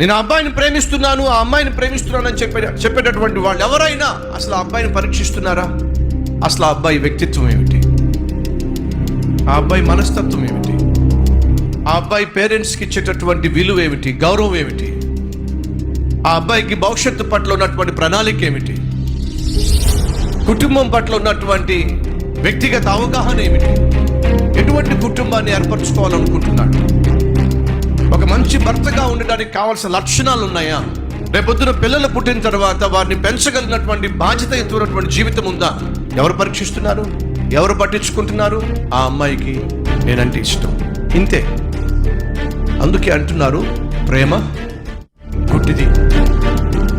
నేను ఆ అబ్బాయిని ప్రేమిస్తున్నాను ఆ అమ్మాయిని ప్రేమిస్తున్నాను అని చెప్పే చెప్పేటటువంటి వాళ్ళు ఎవరైనా అసలు ఆ అబ్బాయిని పరీక్షిస్తున్నారా? అసలు ఆ అబ్బాయి వ్యక్తిత్వం ఏమిటి? ఆ అబ్బాయి మనస్తత్వం ఏమిటి? ఆ అబ్బాయి పేరెంట్స్కి ఇచ్చేటటువంటి విలువ ఏమిటి? గౌరవం ఏమిటి? ఆ అబ్బాయికి భవిష్యత్తు పట్ల ఉన్నటువంటి ప్రణాళిక ఏమిటి? కుటుంబం పట్ల ఉన్నటువంటి వ్యక్తిగత అవగాహన ఏమిటి? ఎటువంటి కుటుంబాన్ని ఏర్పరచుకోవాలనుకుంటున్నాడు? ఒక మంచి భర్తగా ఉండడానికి కావాల్సిన లక్షణాలు ఉన్నాయా? రేపొద్దున పిల్లలు పుట్టిన తర్వాత వారిని పెంచగలిగినటువంటి బాధ్యత ఎత్తున్నటువంటి జీవితం ఉందా? ఎవరు పరీక్షిస్తున్నారు? ఎవరు పట్టించుకుంటున్నారు? ఆ అమ్మాయికి నేనంటే ఇష్టం. ఇంతే. అందుకే అంటున్నారు ప్రేమ గుడ్డిది.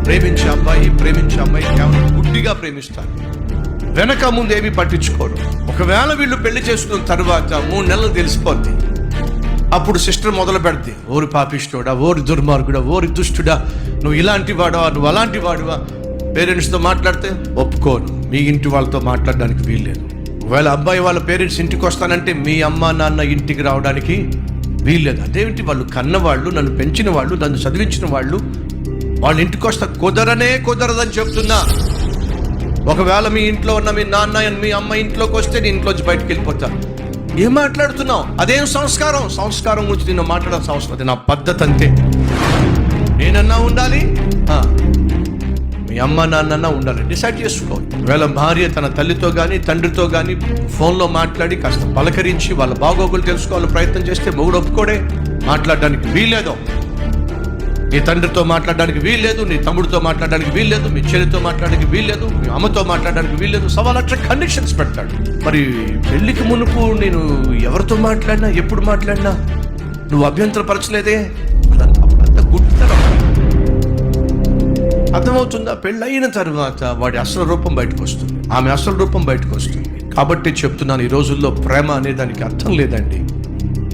ప్రేమించే అబ్బాయి ప్రేమించే అమ్మాయి కేవలం గుడ్డిగా ప్రేమిస్తారు. వెనక ముందు ఏమీ పట్టించుకోరు. ఒకవేళ వీళ్ళు పెళ్ళి చేసుకున్న తర్వాత మూడు నెలలు తెలిసిపోద్ది. అప్పుడు సిస్టర్ మొదలు పెడితే ఓరి పాపిష్టోడా ఓరి దుర్మార్గుడా ఓరి దుష్టుడా నువ్వు ఇలాంటి వాడవా నువ్వు అలాంటి వాడువా? పేరెంట్స్తో మాట్లాడితే ఒప్పుకోను. మీ ఇంటి వాళ్ళతో మాట్లాడడానికి వీల్లేదు. ఒకవేళ అబ్బాయి వాళ్ళ పేరెంట్స్ ఇంటికి వస్తానంటే మీ అమ్మ నాన్న ఇంటికి రావడానికి వీల్లేదు. అదేమిటి వాళ్ళు కన్నవాళ్ళు నన్ను పెంచిన వాళ్ళు నన్ను చదివించిన వాళ్ళు వాళ్ళ ఇంటికి వస్తా కుదరనే కుదరదని చెప్తున్నా. ఒకవేళ మీ ఇంట్లో ఉన్న మీ నాన్న మీ అమ్మ ఇంట్లోకి వస్తే నేను ఇంట్లోంచి బయటకు వెళ్ళిపోతాను. ఏం మాట్లాడుతున్నావు? అదేం సంస్కారం? సంస్కారం గురించి నేను మాట్లాడాల్సిన అవసరం అది నా పద్ధతి అంతే. నేనన్నా ఉండాలి? మీ అమ్మ నాన్న ఉండాలి. డిసైడ్ చేసుకో. ఒకవేళ భార్య తన తల్లితో కానీ తండ్రితో కానీ ఫోన్లో మాట్లాడి కాస్త పలకరించి వాళ్ళ బాగోగులు తెలుసుకోవాలని ప్రయత్నం చేస్తే మొగుడు ఒప్పుకోడే. మాట్లాడడానికి వీల్లేదు. నీ తండ్రితో మాట్లాడడానికి వీల్లేదు నీ తమ్ముడితో మాట్లాడడానికి వీల్లేదు మీ చెల్లితో మాట్లాడడానికి వీల్లేదు మీ అమ్మతో మాట్లాడడానికి వీల్లేదు. సవా లక్ష కండిషన్స్ పెడతాడు. మరి పెళ్ళికి మునుపు నేను ఎవరితో మాట్లాడినా ఎప్పుడు మాట్లాడినా నువ్వు అభ్యంతరపరచలేదే? అదంతా అంత గుడ్తనం అర్థమవుతుందా? పెళ్ళయిన తర్వాత వాడి అసలు రూపం బయటకు వస్తుంది. ఆమె అసలు రూపం బయటకు వస్తుంది. కాబట్టి చెప్తున్నాను ఈ రోజుల్లో ప్రేమ అనే దానికి అర్థం లేదండి.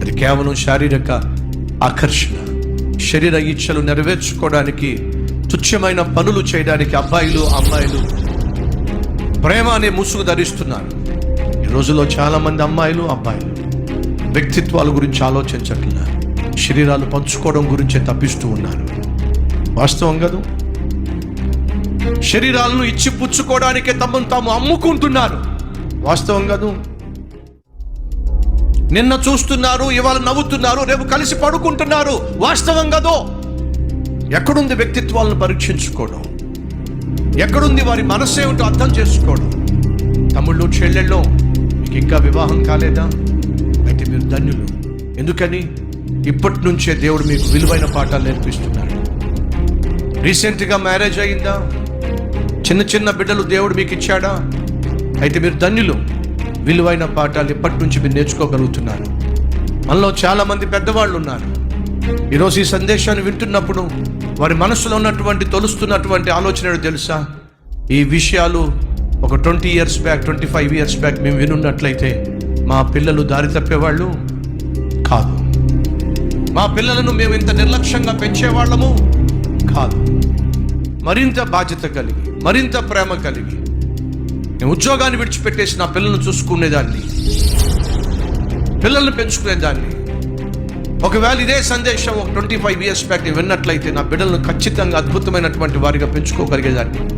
అది కేవలం శారీరక ఆకర్షణ. శరీర ఇచ్చలు నెరవేర్చుకోవడానికి తుచ్చమైన పనులు చేయడానికి అబ్బాయిలు అమ్మాయిలు ప్రేమ అనే ముసుగు ధరిస్తున్నారు. ఈ రోజుల్లో చాలామంది అమ్మాయిలు అబ్బాయిలు వ్యక్తిత్వాల గురించి ఆలోచించట్లేదు. శరీరాలు పంచుకోవడం గురించే తప్పిస్తూ ఉన్నారు. వాస్తవం కాదు. శరీరాలను ఇచ్చి పుచ్చుకోవడానికే తమను తాము అమ్ముకుంటున్నారు. వాస్తవం కాదు. నిన్న చూస్తున్నారు ఇవాళ నవ్వుతున్నారు రేపు కలిసి పడుకుంటున్నారు. వాస్తవం కదో ఎక్కడుంది వ్యక్తిత్వాలను పరీక్షించుకోవడం? ఎక్కడుంది వారి మనసు ఏమిటో అర్థం చేసుకోవడం? తమ్ముళ్ళు చెల్లెళ్ళు మీకు ఇంకా వివాహం కాలేదా? అయితే మీరు ధన్యులు. ఎందుకని? ఇప్పటి నుంచే దేవుడు మీకు విలువైన పాఠాలు నేర్పిస్తున్నాడు రీసెంట్గా మ్యారేజ్ అయిందా? చిన్న చిన్న బిడ్డలు దేవుడు మీకు ఇచ్చాడా? అయితే మీరు ధన్యులు. విలువైన పాఠాలు ఇప్పటి నుంచి మీరు నేర్చుకోగలుగుతున్నారు. మనలో చాలామంది పెద్దవాళ్ళు ఉన్నారు ఈరోజు ఈ సందేశాన్ని వింటున్నప్పుడు వారి మనసులో ఉన్నటువంటి తొలుస్తున్నటువంటి ఆలోచన తెలుసా? ఈ విషయాలు ఒక twenty years back twenty five years back మేము వినున్నట్లయితే మా పిల్లలు దారి తప్పేవాళ్ళు కాదు. మా పిల్లలను మేము ఇంత నిర్లక్ష్యంగా పెంచేవాళ్ళము కాదు. మరింత బాధ్యత కలిగి మరింత ప్రేమ కలిగి నేను ఉద్యోగాన్ని విడిచిపెట్టేసి నా పిల్లల్ని చూసుకునేదాన్ని. పిల్లల్ని పెంచుకునేదాన్ని. ఒకవేళ ఇదే సందేశం ఒక ట్వంటీ ఫైవ్ ఇయర్స్ బ్యాక్ విన్నట్లయితే నా బిడ్డలను ఖచ్చితంగా అద్భుతమైనటువంటి వారిగా పెంచుకోగలిగేదాన్ని.